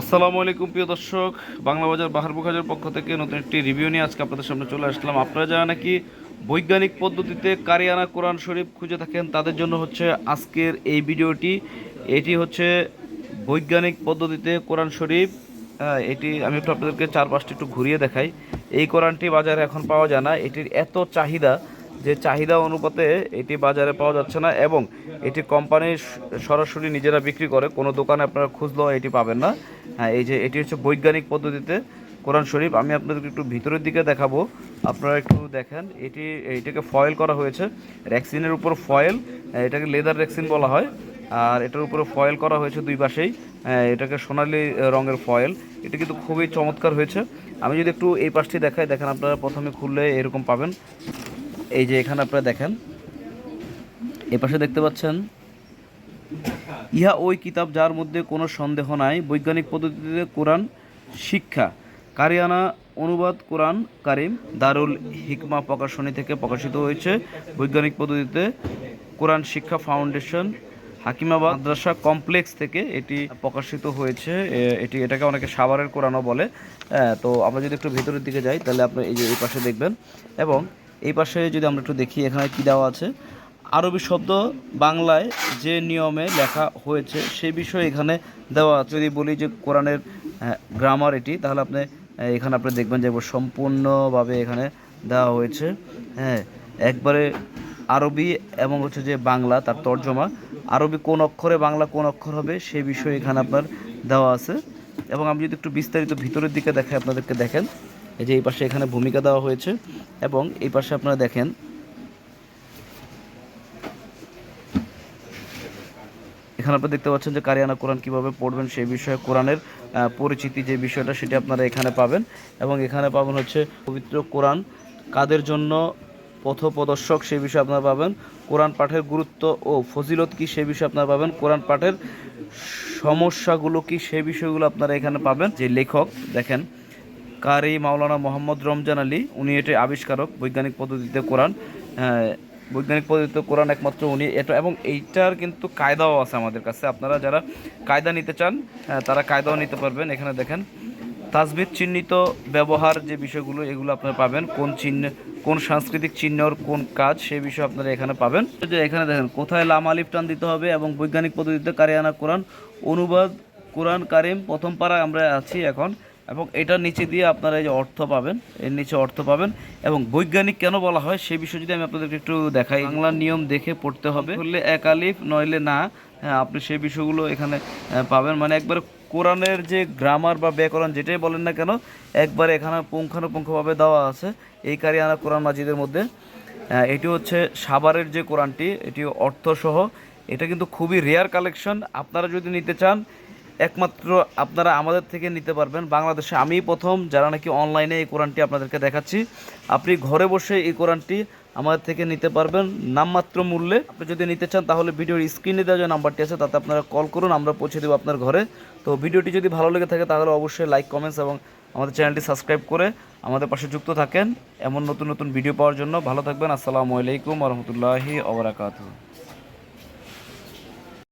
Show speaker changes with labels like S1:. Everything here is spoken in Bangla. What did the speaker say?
S1: আসসালামু আলাইকুম প্রিয় দর্শক, বাংলা বাজার বাহার বুখাজের পক্ষ থেকে নতুন একটি রিভিউ নিয়ে আজকে আপনাদের সামনে চলে আসলাম। আপনারা যারা নাকি বৈজ্ঞানিক পদ্ধতিতে কারিয়ানা কোরআন শরীফ খুঁজে থাকেন, তাদের জন্য হচ্ছে আজকের এই ভিডিওটি। এটি হচ্ছে বৈজ্ঞানিক পদ্ধতিতে কোরআন শরীফ এটি আমি একটু আপনাদেরকে চার পাঁচটি একটু ঘুরিয়ে দেখাই। এই কোরআনটি বাজারে এখন পাওয়া যায় না। এটির এত চাহিদা যে চাহিদা অনুপাতে এটি বাজারে পাওয়া যাচ্ছে না এবং এটি কোম্পানি সরাসরি নিজেরা বিক্রি করে কোনো দোকানে আপনারা খুঁজলেও এটি পাবেন না। হ্যাঁ এই যে এটি হচ্ছে বৈজ্ঞানিক পদ্ধতিতে কোরআন শরীফ। আমি আপনাদেরকে একটু ভিতরের দিকে দেখাবো। আপনারা একটু দেখেন এটি এটাকে ফয়েল করা হয়েছে। র্যাক্সিনের উপর ফয়েল এটাকে লেদার র্যাক্সিন বলা হয়। আর এটার উপরে ফয়েল করা হয়েছে দুই পাশেই। আহ, এটাকে সোনালি রঙের ফয়েল এটা কিন্তু খুবই চমৎকার হয়েছে। আমি যদি একটু এই পাশটি দেখাই দেখেন আপনারা প্রথমে খুললে এরকম পাবেন। এই যে এখানে আপনারা দেখেন, এ পাশে দেখতে পাচ্ছেন, ইহা ওই কিতাব যার মধ্যে কোনো সন্দেহ নাই। বৈজ্ঞানিক পদ্ধতিতে কোরআন শিক্ষা। কারিয়ানা অনুবাদ কোরআন কারিম দারুল হিকমা প্রকাশনী থেকে প্রকাশিত হয়েছে। বৈজ্ঞানিক পদ্ধতিতে কোরআন শিক্ষা ফাউন্ডেশন হাকিমাবাদ মাদ্রাসা কমপ্লেক্স থেকে এটি প্রকাশিত হয়েছে। এটি, এটাকে অনেকে সাভারের কোরআনও বলে। তো আমরা যদি একটু ভেতরের দিকে যাই, তাহলে আপনি এই যে এই পাশে দেখবেন। এবং এই পাশে যদি আমরা একটু দেখি, এখানে কি দেওয়া আছে? আরবি শব্দ বাংলায় যে নিয়মে লেখা হয়েছে সেই বিষয়ে এখানে দেওয়া আছে। যদি বলি যে কোরআনের গ্রামার এটি, তাহলে আপনি এখানে আপনি দেখবেন যে সম্পূর্ণভাবে এখানে দেওয়া হয়েছে। হ্যাঁ একবারে আরবি এবং হচ্ছে যে বাংলা, তার তর্জমা। আরবি কোন অক্ষরে বাংলা কোন অক্ষর হবে, সে বিষয়ে এখানে আপনার দেওয়া আছে। এবং আমি যদি একটু বিস্তারিত ভিতরের দিকে দেখাই, আপনাদেরকে দেখেন। এই যে এই পাশে এখানে ভূমিকা দেওয়া হয়েছে এবং এই পাশে আপনারা দেখেন এখানে আপনারা দেখতে পাচ্ছেন যে কারিয়ানা কোরআন কীভাবে পড়বেন সেই বিষয়ে কোরআনের পরিচিতি যে বিষয়টা সেটি আপনারা এখানে পাবেন। এবং এখানে পাবেন হচ্ছে পবিত্র কোরআন, কাদের জন্য পথপ্রদর্শক সেই বিষয়ে আপনারা পাবেন। কোরআন পাঠের গুরুত্ব ও ফজিলত কি সেই বিষয়ে আপনারা পাবেন। কোরআন পাঠের সমস্যাগুলো কি সেই বিষয়গুলো আপনারা এখানে পাবেন। যে লেখক, দেখেন কারি মাওলানা মোহাম্মদ রমজান আলী উনি এটি আবিষ্কারক বৈজ্ঞানিক পদ্ধতিতে কোরআন হ্যাঁ, বৈজ্ঞানিক পদ্ধতিতে কোরআন একমাত্র উনি। এটা এবং এইটার কিন্তু কায়দাও আছে আমাদের কাছে। আপনারা যারা কায়দা নিতে চান হ্যাঁ, তারা কায়দাও নিতে পারবেন। এখানে দেখেন তাজবিদ চিহ্নিত ব্যবহার যে বিষয়গুলো এগুলো আপনারা পাবেন। কোন চিহ্ন কোন সাংস্কৃতিক চিহ্নর কোন কাজ সেই বিষয়ে আপনারা এখানে পাবেন। যে এখানে দেখেন কোথায় লাম আলিফ টান দিতে হবে এবং বৈজ্ঞানিক পদ্ধতিতে কারিয়ানা কোরআন অনুবাদ কোরআন কারিম প্রথম পাড়ায় আমরা আছি এখন। এবং এটার নিচে দিয়ে আপনারা এই যে অর্থ পাবেন, এর নিচে অর্থ পাবেন এবং বৈজ্ঞানিক কেন বলা হয় সেই বিষয়ে যদি আমি আপনাদেরকে একটু দেখাই। বাংলা নিয়ম দেখে পড়তে হবে। হলে এক আলিফ, নইলে না। হ্যাঁ আপনি সেই বিষয়গুলো এখানে পাবেন। মানে একবার কোরআনের যে গ্রামার বা ব্যাকরণ যেটাই বলেন না কেন, একবারে এখানে পুঙ্খানুপুঙ্খভাবে দেওয়া আছে। এই কারিয়ানা কোরআন মাজিদের মধ্যে। এটি হচ্ছে সাভারের যে কোরআনটি, এটি অর্থসহ। এটা কিন্তু খুবই রেয়ার কালেকশন আপনারা যদি নিতে চান একমাত্র আপনারা আমাদের থেকে নিতে পারবেন। বাংলাদেশে আমিই প্রথম, যারা নাকি অনলাইনে এই কোরআনটি আপনাদেরকে দেখাচ্ছি। আপনি ঘরে বসে এই কোরআনটি আমাদের থেকে নিতে পারবেন। নামমাত্র মূল্যে। আপনি যদি নিতে চান, তাহলে ভিডিওর স্ক্রিনে দেওয়া যে নাম্বারটি আছে, তাতে আপনারা কল করুন, আমরা পৌঁছে দেবো আপনার ঘরে। তো ভিডিওটি যদি ভালো লেগে থাকে, তাহলে অবশ্যই লাইক কমেন্টস এবং আমাদের চ্যানেলটি সাবস্ক্রাইব করে আমাদের পাশে যুক্ত থাকেন। এমন নতুন নতুন ভিডিও পাওয়ার জন্য ভালো থাকবেন। আসসালামু আলাইকুম রহমতুল্লাহি ওবরাকাতু